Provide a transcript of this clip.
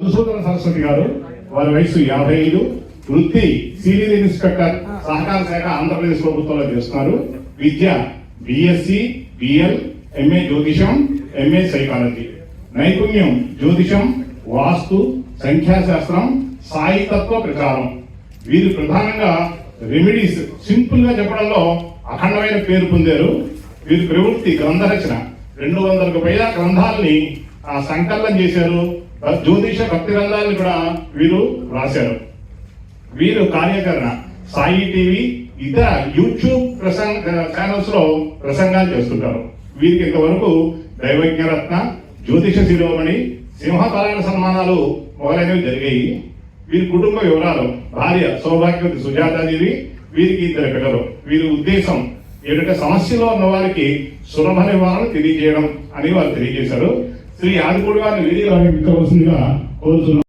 మధుసూదన సరస్వతి గారు వారి వయసు యాభై ఐదు వృత్తి సీనియర్ ఇన్స్పెక్టర్ సహకార శాఖ ఆంధ్రప్రదేశ్ ప్రభుత్వంలో చేస్తున్నారు. విద్య బిఎస్సి బిఎల్ ఎంఏ జ్యోతిషం ఎంఏ సైకాలజీ నైపుణ్యం జ్యోతిషం వాస్తు సంఖ్యాశాస్త్రం సాయితత్వ ప్రచారం. వీరు ప్రధానంగా రెమెడీస్ సింపుల్గా చెప్పడంలో అఖండమైన పేరు పొందారు. వీరి ప్రవృత్తి గ్రంథ రచన రెండు వందలకు పైగా గ్రంథాలని ఆ సంకలనం చేశారు. జ్యోతిష భక్తి గ్రంథాలను కూడా వీరు రాశారు. వీరు కార్యకరణ సాయి టీవీ ఇతర యూట్యూబ్ ప్రసంగ ఛానల్స్లో ప్రసంగాలు చేస్తుంటారు. వీరికి ఇంతవరకు దైవజ్ఞరత్న జ్యోతిష శిరోమణి సింహపాలన సన్మానాలు మొదలైనవి జరిగాయి. వీరి కుటుంబ వివరాలు భార్య సౌభాగ్యవతి సుజాతాదేవి వీరికి ఇద్దరు పిల్లలు. వీరి ఉద్దేశం ఏంటంటే సమస్యలో ఉన్న వారికి సులభ నివారణ తెలియజేయడం అని వారు తెలియజేశారు. శ్రీ ఆదిపూడి వారిని వీడియో కోరుతున్నాం